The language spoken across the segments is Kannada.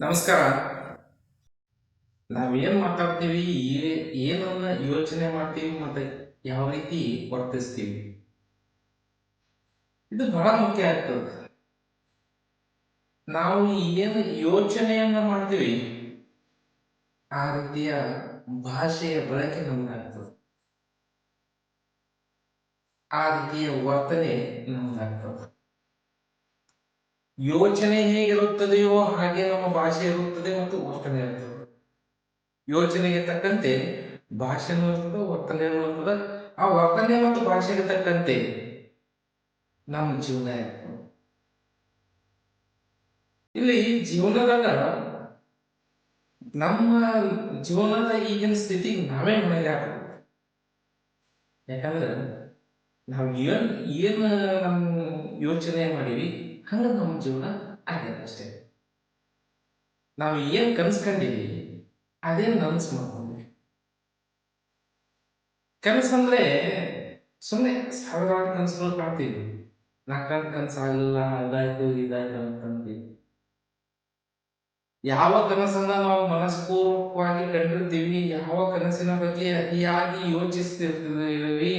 ನಮಸ್ಕಾರ. ನಾವೇನ್ ಮಾತಾಡ್ತೀವಿ ಏನನ್ನ ಯೋಚನೆ ಮಾಡ್ತೀವಿ ಮತ್ತೆ ಯಾವ ರೀತಿ ವರ್ತಿಸ್ತೀವಿ? ಇದು ಬಹಳ ಮುಖ್ಯ ಆಗ್ತದೆ. ನಾವು ಏನು ಯೋಚನೆಯನ್ನ ಮಾಡ್ತೀವಿ, ಆ ರೀತಿಯ ಭಾಷೆಯ ಬಳಕೆ ನಮ್ಗಾಗ್ತದೆ ಆ ರೀತಿಯ ವರ್ತನೆ ನಮ್ಗಾಗ್ತದೆ ಯೋಚನೆ ಹೇಗಿರುತ್ತದೆಯೋ ಹಾಗೆ ನಮ್ಮ ಭಾಷೆ ಇರುತ್ತದೆ ಮತ್ತು ವರ್ತನೆ ಇರುತ್ತದೆ. ಯೋಚನೆಗೆ ತಕ್ಕಂತೆ ಭಾಷೆನೂ ಇರ್ತದೆ ವರ್ತನೆನೂ ಇರ್ತದೆ ಆ ವರ್ತನೆ ಮತ್ತು ಭಾಷೆಗೆ ತಕ್ಕಂತೆ ನಮ್ಮ ಜೀವನ ಇರ್ತದೆ ಇಲ್ಲಿ ಜೀವನದಾಗ ನಮ್ಮ ಜೀವನದ ಈಗಿನ ಸ್ಥಿತಿಗೆ ನಾವೇ ಮನೆಗೆ ಹಾಕೋದು ಯಾಕಂದ್ರೆ ನಾವು ಏನ್, ಏನು ನಮ್ಮ ಯೋಚನೆ ಮಾಡೀವಿ ಹಂಗ ನಮ್ಮ ಜೀವನ ಆಗ್ಯದ ಅಷ್ಟೇ. ನಾವು ಏನು ಕನಸ್ಕೊಂಡಿವಿ ಅದೇ ನನ್ಸ್ ಮಾಡ್ಕೊಂಡ್ವಿ. ಕನಸಂದ್ರೆ ಸುಮ್ಮನೆ ಸಾವಿರಾರು ಕನಸುಗಳು ಕಾಣ್ತೀವಿ. ನಾ ಕನಸು ಆಗಲಿಲ್ಲ ಅದಾಯ್ತು, ಇದಾಯ್ತು ಅಂತಂತೀವಿ ಯಾವ ಕನಸನ್ನ ನಾವು ಮನಸ್ಪೂರ್ವಕವಾಗಿ ಕಂಡಿರ್ತೀವಿ, ಯಾವ ಕನಸಿನ ಬಗ್ಗೆ ಅತಿಯಾಗಿ ಯೋಚಿಸ್ತಿರ್ತೀವಿ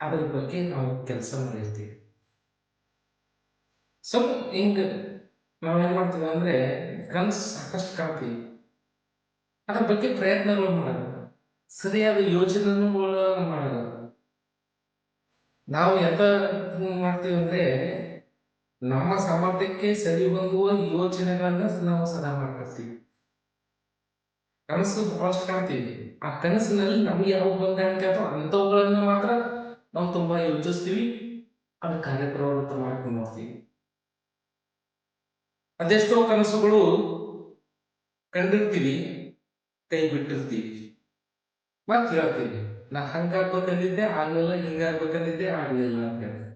ಅದ್ರ ಬಗ್ಗೆ ನಾವು ಕೆಲಸ ಮಾಡಿರ್ತೀವಿ ಸ್ವಲ್ಪ ಹಿಂಗ ನಾವೇನ್ ಮಾಡ್ತೀವಿ ಅಂದ್ರೆ ಕನಸು ಸಾಕಷ್ಟು ಕಾಣ್ತೀವಿ ಅದ್ರ ಬಗ್ಗೆ ಪ್ರಯತ್ನಗಳು ಮಾಡೋದು ಸರಿಯಾದ ಯೋಜನೆ ಮಾಡೋದು ನಾವು ಎಂತ ಮಾಡ್ತೀವಿ ಅಂದ್ರೆ ನಮ್ಮ ಸಾಮರ್ಥ್ಯಕ್ಕೆ ಸರಿ ಹೊಂದುವ ಯೋಚನೆಗಳನ್ನ ನಾವು ಸದಾ ಮಾಡ್ಕೊಳ್ತೀವಿ ಕನಸು ಬಹಳಷ್ಟು ಕಾಣ್ತೀವಿ ಆ ಕನಸಿನಲ್ಲಿ ನಮ್ಗೆ ಯಾವ ಬಂದ ಅಥವಾ ಅಂಥವುಗಳನ್ನ ಮಾತ್ರ ನಾವು ತುಂಬಾ ಯೋಚಿಸ್ತೀವಿ. ಅದು ಕಾರ್ಯಪ್ರವೃತ್ತ ಮಾಡ್ಕೊಂಡು ಹೋಗ್ತೀವಿ ಅದೆಷ್ಟೋ ಕನಸುಗಳು ಕಂಡಿರ್ತೀವಿ ಕೈ ಬಿಟ್ಟಿರ್ತೀವಿ ಮತ್ತೆ ಹೇಳ್ತೀವಿ ನಾ ಹಂಗಾಗ್ಬೇಕಂದಿದ್ದೆ, ಆಗ್ಲಿಲ್ಲ, ಹಿಂಗಾಗ್ಬೇಕಂದಿದ್ದೆ, ಆಗ್ಲಿಲ್ಲ ಅಂತ ಹೇಳಿ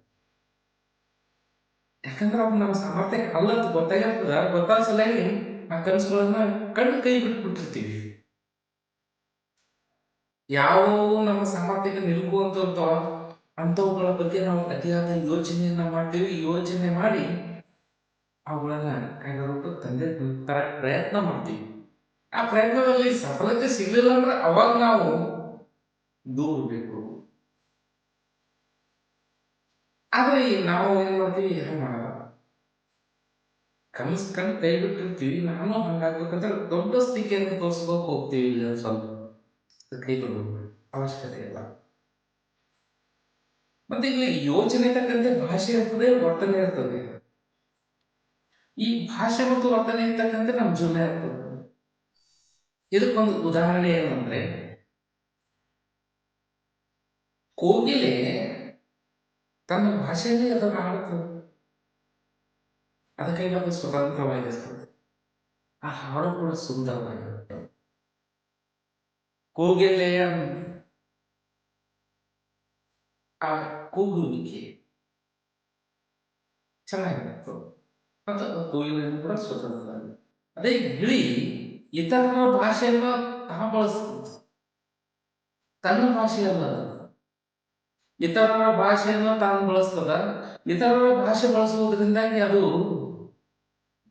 ಯಾಕಂದ್ರೆ ಅವು ನಮ್ಮ ಸಾಮರ್ಥ್ಯ ಅಲ್ಲ ಅಂತ ಗೊತ್ತಾಗಿರ್ತದ. ಗೊತ್ತಾದ ಸಲುವಾಗಿ ಆ ಕನಸುಗಳನ್ನ ಕಣ್ಣು ಕೈ ಬಿಟ್ಬಿಟ್ಟಿರ್ತೀವಿ. ಯಾವ ನಮ್ಮ ಸಾಮರ್ಥ್ಯಕ್ಕೆ ನಿಲ್ಕುವಂತ ಅಂಥವುಗಳ ಬಗ್ಗೆ ನಾವು ಅತಿಯಾದ ಯೋಚನೆಯನ್ನ ಮಾಡ್ತೀವಿ. ಯೋಚನೆ ಮಾಡಿ ಅವುಗಳನ್ನ ಕೈಗೊಳ್ಳು ತಂದೆ ತರ ಪ್ರಯತ್ನ ಮಾಡ್ತೀವಿ. ಆ ಪ್ರಯತ್ನದಲ್ಲಿ ಸಫಲತೆ ಸಿಗ್ಲಿಲ್ಲ ಅಂದ್ರೆ ಅವಾಗ ನಾವು ದೂರಬೇಕು ಆದ್ರೆ ನಾವು ಏನ್ ಮಾಡ್ತೀವಿ? ಏನು ಮಾಡಲ್ಲ. ಕನಸು ಕಂಡು ಕೈ ಬಿಟ್ಟಿರ್ತೀವಿ. ನಾನು ಹಂಗಾಗ್ಬೇಕಂದ್ರೆ ದೊಡ್ಡ ಸ್ಥಿತಿಯನ್ನು ತೋರಿಸ್ಬೇಕು ಹೋಗ್ತೀವಿ ಸ್ವಲ್ಪ. ಕೈ ಬಿಡ್ಬೇಕು ಅವಶ್ಯಕತೆ ಇಲ್ಲ. ಮತ್ತೆ ಇಲ್ಲಿ ಯೋಚನೆ ತಕ್ಕಂತೆ ಭಾಷೆ ಇರ್ತದೆ ವರ್ತನೆ ಇರ್ತದೆ. ಈ ಭಾಷೆ ಮತ್ತು ವರ್ತನೆ ಇರ್ತಕ್ಕಂತೆ ನಮ್ಮ ಜೀವನ ಇರ್ತದೆ. ಇದಕ್ಕೊಂದು ಉದಾಹರಣೆ ಏನಂದ್ರೆ, ಕೋಗಿಲೆ ತನ್ನ ಭಾಷೆಯಲ್ಲಿ ಅದನ್ನು ಹಾಡುತ್ತದೆ ಅದಕ್ಕಾಗಿ ಅದು ಸ್ವತಂತ್ರವಾಗಿರ್ತದೆ ಆ ಹಾಡು ಕೂಡ ಸುಂದರವಾಗಿರುತ್ತೆ. ಕೋಗಿಲೆಯ ಆ ಕೂಗುವಿಕೆ ಚೆನ್ನಾಗಿರುತ್ತೆ ಮತ್ತು ಕೋಗಿಲೆಯನ್ನು ಕೂಡ ಸ್ವತಂತ್ರ ಅದೇ ಗಿಳಿ ಇತರರ ಭಾಷೆಯನ್ನು ತಾ ಬಳಸ್ತದೆ ತನ್ನ ಭಾಷೆಯಲ್ಲ. ಇತರರ ಭಾಷೆಯನ್ನ ತಾನು ಬಳಸ್ತದ ಇತರರ ಭಾಷೆ ಬಳಸುವುದರಿಂದಾಗಿ ಅದು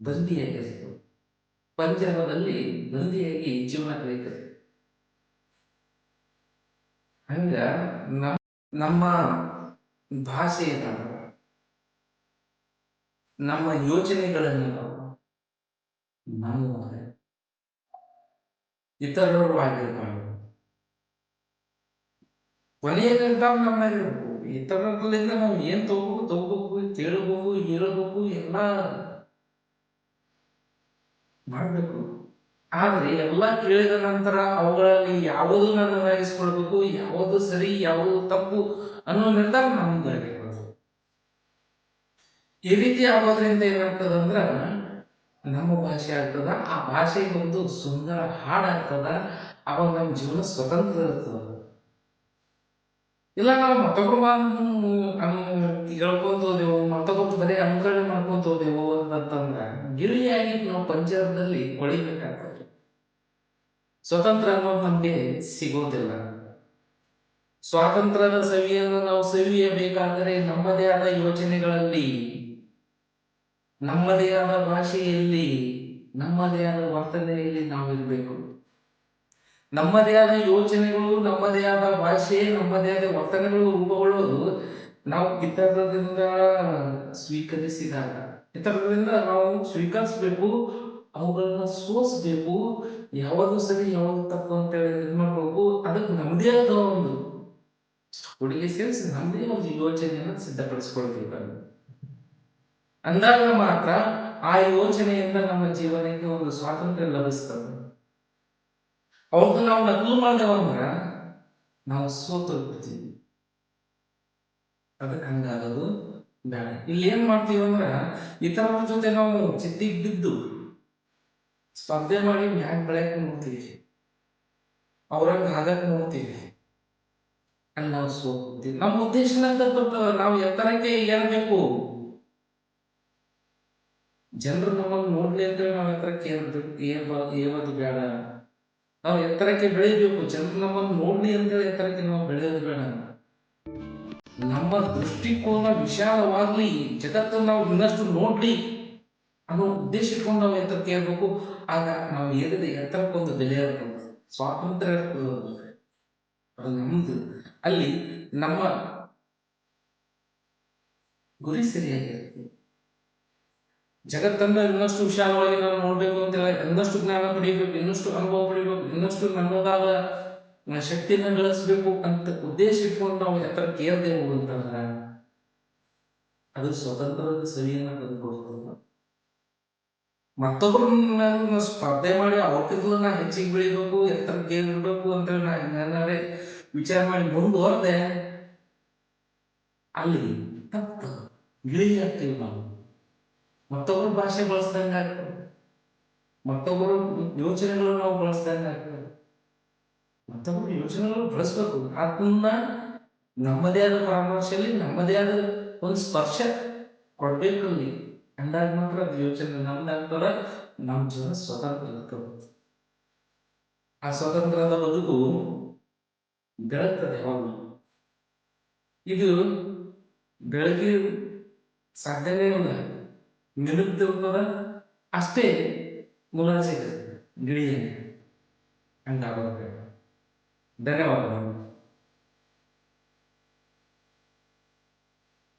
ಬಂದಿಯಾಗಿರ್ತದೆ ಪಂಜರದಲ್ಲಿ ಬಂದಿಯಾಗಿ ಜೀವನ ಕಳೀತದೆ ಹಂಗ ನಮ್ಮ ಭಾಷೆಯನ್ನ ನಮ್ಮ ಯೋಚನೆಗಳನ್ನು ನಮ್ಮ ಇತರರು ಆಗಿರ್ಬಾರ್ದು ಕೊನೆಯ ನಮ್ಮಲ್ಲಿ ಇತರರಿಂದ ನಾವು ಏನ್ ತಗೋಬೇಕು ತಗೋಬೇಕು, ಕೇಳಬೇಕು, ಹೇಳಬೇಕು, ಎಲ್ಲ ಮಾಡಬೇಕು. ಆದ್ರೆ ಎಲ್ಲ ಕೇಳಿದ ನಂತರ ಅವುಗಳಲ್ಲಿ ಯಾವುದು ನಾನು ಯಾವುದು ಸರಿ, ಯಾವುದು ತಪ್ಪು ಅನ್ನೋ ನಿರ್ಧಾರ ನಮ್ಮದಾಗಿರ್ಬೇಕು ಈ ರೀತಿ ಆಗೋದ್ರಿಂದ ಏನಾಗ್ತದ ಅಂದ್ರ, ನಮ್ಮ ಭಾಷೆ ಆಗ್ತದ, ಆ ಭಾಷೆಗೆ ಒಂದು ಸುಂದರ ಹಾಡಾಗ್ತದ ಅವಾಗ ನಮ್ಮ ಜೀವನ ಸ್ವತಂತ್ರ ಇರ್ತದ. ಇಲ್ಲ, ನಾವು ಮತ್ತೊಬ್ರು ಹೇಳ್ಕೊಂತ ಹೋದೆವು ಮತ್ತೊಬ್ಬರು ಬರೀ ಅನುಕರಣೆ ಮಾಡ್ಕೊಂತ ಹೋದೆವು ಅಂತಂದ್ರ ಗಿಳಿಯಾಗಿ ನಾವು ಪಂಜರದಲ್ಲಿ ಕೊಳಿಬೇಕಾಗ್ತದೆ ಸ್ವತಂತ್ರ ಅನ್ನೋ ನಮಗೆ ಸಿಗೋದಿಲ್ಲ. ಸ್ವಾತಂತ್ರ್ಯದ ಸವಿಯನ್ನು ನಾವು ಸವಿಯಬೇಕಾದರೆ ನಮ್ಮದೇ ಆದ ಯೋಚನೆಗಳಲ್ಲಿ, ನಮ್ಮದೇ ಆದ ಭಾಷೆಯಲ್ಲಿ, ನಮ್ಮದೇ ಆದ ವರ್ತನೆಯಲ್ಲಿ ನಾವು ಇರಬೇಕು. ನಮ್ಮದೇ ಆದ ಯೋಚನೆಗಳು, ನಮ್ಮದೇ ಆದ ಭಾಷೆ, ನಮ್ಮದೇ ಆದ ವರ್ತನೆಗಳು ರೂಪುಗೊಳ್ಳೋದು ನಾವು ಇತರರಿಂದ ಸ್ವೀಕರಿಸಿದಾಗ. ಇತರರಿಂದ ನಾವು ಸ್ವೀಕರಿಸಬೇಕು ಅವುಗಳನ್ನ ಸೋಸ್ಬೇಕು ಯಾವುದು ಸರಿ ಯಾವಾಗ ತಪ್ಪು ಅಂತ ಹೇಳಿ ಇದು ಮಾಡ್ಬೇಕು ಅದಕ್ಕೆ ನಮ್ಮದೇ ಆದ ಒಂದು ಹುಡುಗಿ ಸೇರಿಸಿ ನಮ್ಮದೇ ಒಂದು ಯೋಚನೆಯನ್ನ ಸಿದ್ಧಪಡಿಸ್ಕೊಳ್ಬೇಕು ಅಂದಾಗ ಮಾತ್ರ ಆ ಯೋಚನೆಯಿಂದ ನಮ್ಮ ಜೀವನಕ್ಕೆ ಒಂದು ಸ್ವಾತಂತ್ರ್ಯ ಲಭಿಸ್ತದೆ. ಅವಾಗ ನಾವು ನಕಲು ಮಾಡಿದವಂದ್ರ ನಾವು ಸೋತು ಬಿಡ್ತೀವಿ ಅದಕ್ಕೆ ಹಂಗಾಗೋದು ಬೇಡ. ಇಲ್ಲಿ ಏನ್ ಮಾಡ್ತೀವಿ ಅಂದ್ರ ಇತರರ ಜೊತೆ ನಾವು ಚಿತ್ತಿಗೆ ಬಿದ್ದು ಸ್ಪರ್ಧೆ ಮಾಡಿ ಮ್ಯಾಗ ಬೆಳೆಯಕ್ಕೆ ನೋಡ್ತೀವಿ. ಅವ್ರಂಗ ಆಗಕ್ಕೆ ನೋಡ್ತೀವಿ. ಅಲ್ಲಿ ನಾವು ಸೋತ್ತೀವಿ ನಮ್ಮ ಉದ್ದೇಶ ನಾವು ಎತ್ತರಕ್ಕೆ ಏರ್ಬೇಕು. ಜನರು ನಮ್ಮನ್ನು ನೋಡ್ಲಿ ಅಂತೇಳಿ ನಾವು ಎತ್ತರಕ್ಕೆ ಏರ್ಬೇಕು ಬೇಡ. ನಾವು ಎತ್ತರಕ್ಕೆ ಬೆಳಿಬೇಕು. ಜನರು ನಮ್ಮನ್ನು ನೋಡ್ಲಿ ಅಂತೇಳಿ ಎತ್ತರಕ್ಕೆ ನಾವು ಬೆಳೆಯೋದು ಬೇಡ. ನಮ್ಮ ದೃಷ್ಟಿಕೋನ ವಿಶಾಲವಾಗ್ಲಿ. ಜಗತ್ತನ್ನು ನಾವು ಇನ್ನಷ್ಟು ನೋಡ್ಲಿ. ಅನ್ನೋ ಉದ್ದೇಶ ಇಟ್ಕೊಂಡು ನಾವು ಎತ್ತರಕ್ಕೆ ಏರ್ಬೇಕು ಆಗ ನಾವು ಏರಿದ ಎತ್ತರಕ್ಕೊಂದು ಬೆಲೆ ಇರ್ತದೆ ಸ್ವಾತಂತ್ರ್ಯ, ಅದು ನಮ್ದು. ಅಲ್ಲಿ ನಮ್ಮ ಗುರಿ ಸರಿಯಾಗಿರುತ್ತೆ. ಜಗತ್ತನ್ನ ಇನ್ನಷ್ಟು ವಿಶಾಲವಾಗಿ ನಾವು ನೋಡ್ಬೇಕು ಅಂತ ಇನ್ನಷ್ಟು ಜ್ಞಾನ ಪಡಿಬೇಕು ಇನ್ನಷ್ಟು ಅನುಭವ ಪಡಿಬೇಕು ಇನ್ನಷ್ಟು ನನ್ನದಾದ ಶಕ್ತಿಯನ್ನು ಗಳಿಸ್ಬೇಕು ಅಂತ ಉದ್ದೇಶ ಇಟ್ಕೊಂಡು ನಾವು ಎತ್ತರಕ್ಕೆ ಏರ್ದೇವು ಅಂತಂದ್ರೆ ಅದು ಸ್ವತಂತ್ರದ ಸವಿಯನ್ನ ತಂದುಕೊಡ್ತದೆ. ಮತ್ತೊಬ್ಬರನ್ನ ಸ್ಪರ್ಧೆ ಮಾಡಿ ಅವ್ರಿಗಿಂತಲೂ ನಾ ಹೆಚ್ಚಿಗೆ ಬೆಳಿಬೇಕು, ಎತ್ತರಕ್ಕೆ ಇರಬೇಕು ಅಂತೇಳಿ ನಾ ಏನಾರೇ ವಿಚಾರ ಮಾಡಿ ಮುಂದುವರೆದೆ ಅಲ್ಲಿ ತಪ್ಪು ಗಿಳಿ ಆಗ್ತೀವಿ ನಾವು. ಮತ್ತೊಬ್ಬರ ಭಾಷೆ ಬಳಸ್ದಂಗೆ ಆಗ್ತದೆ. ಮತ್ತೊಬ್ಬರು ಯೋಚನೆಗಳು ನಾವು ಬಳಸ್ದಂಗೆ ಆಗ್ತದೆ. ಮತ್ತೊಬ್ಬರು ಯೋಚನೆಗಳು ಬಳಸ್ಬೇಕು. ಅದನ್ನ ನಮ್ಮದೇ ಆದ ಪರಾಮರ್ಶೆಯಲ್ಲಿ ನಮ್ಮದೇ ಆದ ಒಂದು ಸ್ಪರ್ಶ ಕೊಡ್ಬೇಕು ಅಲ್ಲಿ ಅಂದಾಗ ಮಾತ್ರ ಅದು ಯೋಚನೆ ನಮ್ದಾಗ್ತದ ನಮ್ಮ ಜೀವನ ಸ್ವತಂತ್ರ ಇರ್ತದೆ ಆ ಸ್ವತಂತ್ರದ ಬದುಕು ಬೆಳಗ್ತದೆ ಯಾವಾಗಲೂ. ಇದು ಬೆಳಗ್ಗೆ ಸಾಧ್ಯವೇ ಇಲ್ಲ. ನಿರುದ್ಯೋಗದ ಅಷ್ಟೇ ಮುಲಾಜಿ ಗಿಳಿಯ ಹಂಗಾಗೋದು. ಧನ್ಯವಾದಗಳು.